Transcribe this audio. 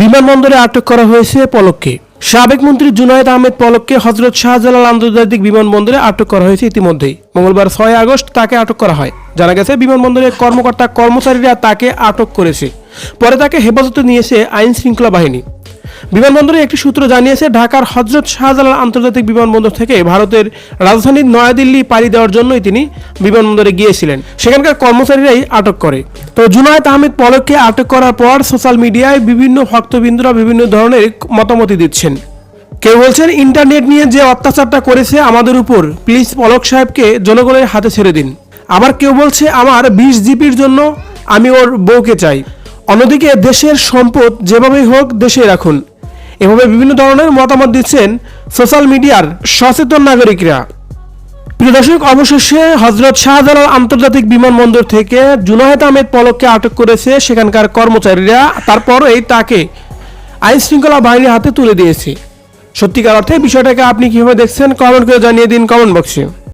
বিমানবন্দরে আটক করা হয়েছে পলককে। সাবেক মন্ত্রী জুনায়দ আহমেদ পলককে হজরত শাহজালাল আন্তর্জাতিক বিমানবন্দরে আটক করা হয়েছে ইতিমধ্যেই। মঙ্গলবার ছয় আগস্ট তাকে আটক করা হয়। জানা গেছে বিমানবন্দরের কর্মকর্তা কর্মচারীরা তাকে আটক করেছে। পরে তাকে হেফাজতে নিয়েছে আইন শৃঙ্খলা বাহিনী। বিমানবন্দরে একটি সূত্র জানিয়েছে, ঢাকার হজরত শাহজালাল আন্তর্জাতিক বিমানবন্দর থেকে ভারতের রাজধানী নয়াদিল্লি পাড়ি দেওয়ার জন্যই তিনি বিমানবন্দরে গিয়েছিলেন। সেখানকার কর্মচারীরাই আটক করে। তো জুনায়েদ আহমেদ পলককে আটক করার পর সোশ্যাল মিডিয়ায় বিভিন্ন ভক্তবৃন্দরা বিভিন্ন ধরনের মতামতি দিচ্ছেন। কেউ বলছেন, ইন্টারনেট নিয়ে যে অত্যাচারটা করেছে আমাদের উপর, প্লিজ পলক সাহেবকে জনগণের হাতে ছেড়ে দিন। আবার কেউ বলছে, আমার বিশ জিপির জন্য আমি ওর বউকে চাই। অন্যদিকে দেশের সম্পদ যেভাবেই হোক দেশে রাখুন। এভাবে বিভিন্ন ধরনের মতামত দিচ্ছেন সোশ্যাল মিডিয়ার সচেতন নাগরিকরা। প্রিয় দর্শক, অবশেষে হজরত শাহজালাল আন্তর্জাতিক বিমানবন্দর থেকে জুনায়েদ আহমেদ পলককে আটক করেছে সেখানকার কর্মচারীরা। তারপরেই তাকে আইন শৃঙ্খলা বাহিনীর হাতে তুলে দিয়েছে। সত্যিকার অর্থে বিষয়টাকে আপনি কীভাবে দেখছেন কমেন্ট করে জানিয়ে দিন কমেন্ট বক্সে